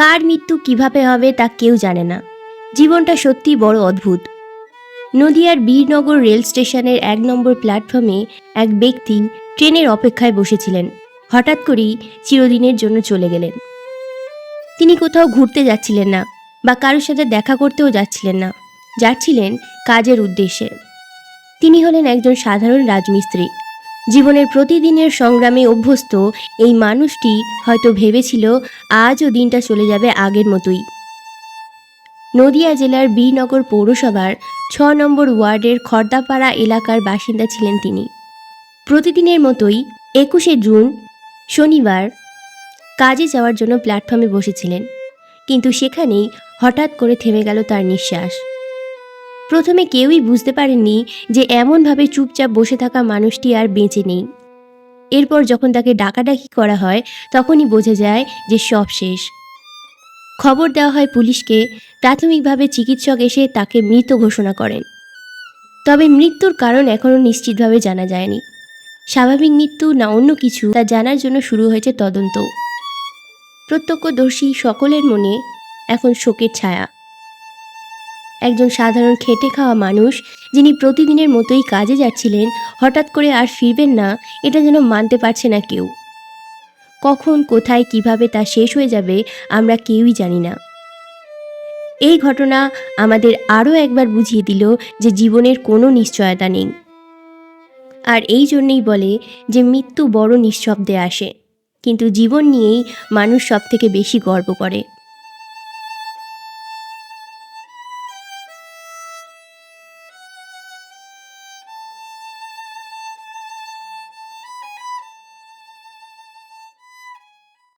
কার মৃত্যু কীভাবে হবে তা কেউ জানে না। জীবনটা সত্যি বড় অদ্ভুত। নদিয়ার বীরনগর রেল স্টেশনের এক নম্বর প্ল্যাটফর্মে এক ব্যক্তি ট্রেনের অপেক্ষায় বসেছিলেন। হঠাৎ করেই চিরদিনের জন্য চলে গেলেন। তিনি কোথাও ঘুরতে যাচ্ছিলেন না বা কারোর সাথে দেখা করতেও যাচ্ছিলেন না। যাচ্ছিলেন কাজের উদ্দেশ্যে। তিনি হলেন একজন সাধারণ রাজমিস্ত্রি। জীবনের প্রতিদিনের সংগ্রামে অভ্যস্ত, এই মানুষটি হয়তো ভেবেছিল আজও দিনটা চলে যাবে আগের মতোই। নদিয়া জেলার বীরনগর পৌরসভার ছ নম্বর ওয়ার্ডের খর্দাপাড়া এলাকার বাসিন্দা ছিলেন তিনি। প্রতিদিনের মতোই একুশে জুন, শনিবার কাজে যাওয়ার জন্য প্ল্যাটফর্মে বসেছিলেন। কিন্তু সেখানেই হঠাৎ করে থেমে গেল তার নিঃশ্বাস। প্রথমে কেউই বুঝতে পারেননি যে এমনভাবে চুপচাপ বসে থাকা মানুষটি আর বেঁচে নেই। এরপর যখন তাকে ডাকাডাকি করা হয়, তখনই বোঝা যায় যে সব শেষ। খবর দেওয়া হয় পুলিশকে, প্রাথমিকভাবে চিকিৎসক এসে তাকে মৃত ঘোষণা করেন। তবে মৃত্যুর কারণ এখনও নিশ্চিতভাবে জানা যায়নি। স্বাভাবিক মৃত্যু না অন্য কিছু তা জানার জন্য শুরু হয়েছে তদন্ত। প্রত্যক্ষদর্শী সকলের মনে এখন শোকের ছায়া। একজন সাধারণ খেটে খাওয়া মানুষ যিনি প্রতিদিনের মতোই কাজে যাচ্ছিলেন, হঠাৎ করে আর ফিরবেন না, এটা যেন মানতে পারছে না কেউ। কখন, কোথায়, কীভাবে তা শেষ হয়ে যাবে, আমরা কেউই জানি না। এই ঘটনা আমাদের আরও একবার বুঝিয়ে দিল যে জীবনের কোনো নিশ্চয়তা নেই। আর এই জন্যেই বলে যে মৃত্যু বড় নিঃশব্দে আসে, কিন্তু জীবন নিয়েই মানুষ সব থেকে বেশি গর্ব করে।